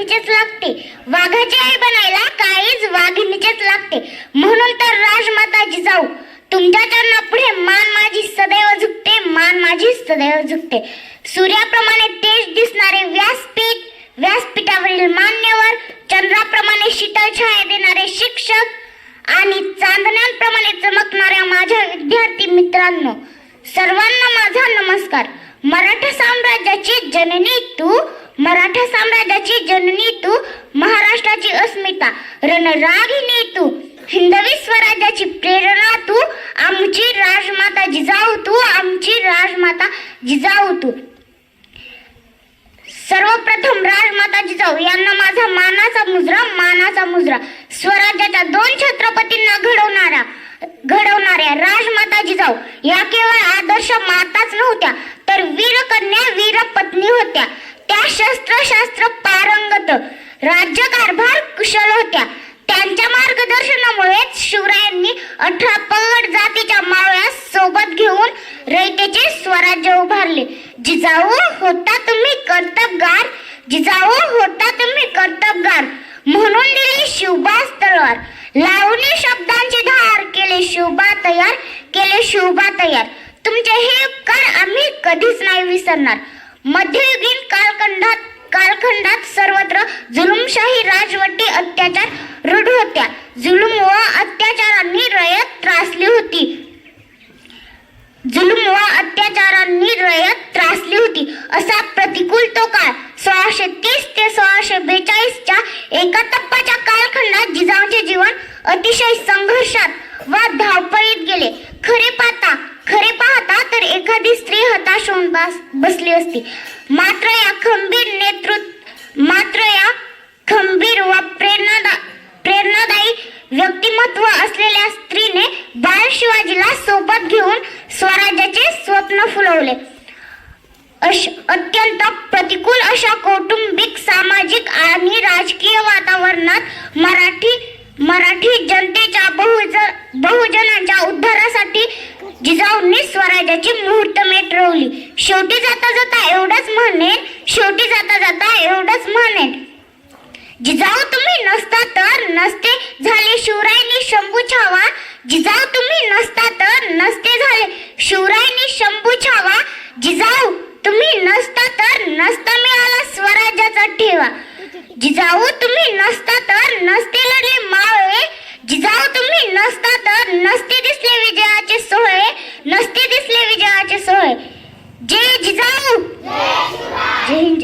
वाघिणीचेच लागते. वाघाची आई बनायला काहीच वाघिणीचेच लागते. म्हणून तर राजमाता जिजाऊ तुमच्या चरणापुढे मान माझी सदैव झुकते मान माझी सदैव झुकते. सूर्याप्रमाणे तेज दिसणारे व्यासपीठ व्यासपीठावरील मान्यवर चंद्राप्रमाणे शीतल छाया देणारे शिक्षक आणि चांदण्यांप्रमाणे चमकणाऱ्या माझ्या विद्यार्थी मित्रांनो सर्वांना माझा नमस्कार. मराठा साम्राज्याची जननी तू मराठा साम्राज्याची जननी तू महाराष्ट्राची अस्मिता. रणरागिनी तू हिंदवी स्वराज्याची प्रेरणा तू आमची राजमाता जिजाऊ तू आमची राजमाता जिजाऊ तू. सर्वप्रथम राजमाता जिजाऊ यांना माझा मानाचा मुजरा मानाचा मुजरा. स्वराज्याच्या दोन छत्रपतींना घडवणारा घडवणाऱ्या राजमाता जिजाऊ या केवळ आदर्श माताच नव्हत्या तर वीरकन्या वीरपत्नी होत्या. त्या शस्त्रशास्त्र पारंगत. राज्यकारभार कुशल होत्या. त्यांच्या मार्गदर्शनामुळेच शिवरायांनी अठरा पगड जातीच्या माळ्या सोबत घेऊन रयतेचे स्वराज्य उभारले. जिजाऊ होता तुम्ही कर्तबगार. जिजाऊ होता तुम्ही कर्तबगार. म्हणून दिली शिवबास तलवार. लावणी शब्दांची धार केले शिवबा तयार केले शिवबा तयार. तुमचे हे उपकार आम्ही कधीच नाही विसरणार. मध्ययुगीन कालखंडात कालखंडात सर्वत्र जुलुमशाही राजवटी अत्याचार रूढ होत्या. जुलूम व अत्याचारांनी रयत त्रासली होती. जुलूम व अत्याचारांनी रयत त्रासली होती. असा प्रतिकूल तो काळ सोळाशे तीस ते सोळाशे बेचाळीसच्या एका टप्प्याच्या कालखंडात जिजाऊंचे जीवन अतिशय संघर्षात व धावपळीत गेले. खरे पाहता एखादी स्त्री हताश होऊन बसली असती. मात्र या खंबीर नेतृत्व मात्र या खंबीर व प्रेरणादा प्रेरणादायी व्यक्तिमत्व असलेल्या स्त्रीने बाळ शिवाजीला सोबत घेऊन स्वराज्याचे स्वप्न फुलवले. अश अत्यंत प्रतिकूल अशा कौटुंबिक सामाजिक आणि राजकीय वातावरणात मराठी मराठी जनतेच्या बहुजन बहुजनांच्या उद्धारासाठी जिजाऊंनी स्वराज्याची मुहूर्तमेढ रोवली शेवटी जाता जाता एवढंच म्हणेन शेवटी जाता जाता एवढंच म्हणेन. जिजाऊ तुम्ही नसता तर नसते झाले शिवरायनी शंभू छावा. जिजाऊ तुम्ही नसता तर नसते झाले शिवरायनी शंभू छावा. जिजाऊ तुम्ही नसता तर नसता मिळाला स्वराज्याचा ठेवा. जिजाऊ तुम्ही नसता तर नसते लढले मावळे जिजाऊ तुम्ही नसता तर नसते दिसले विजयाचे सोहळे नसते दिसले विजयाचे सोहळे. जय जिजाऊ. जय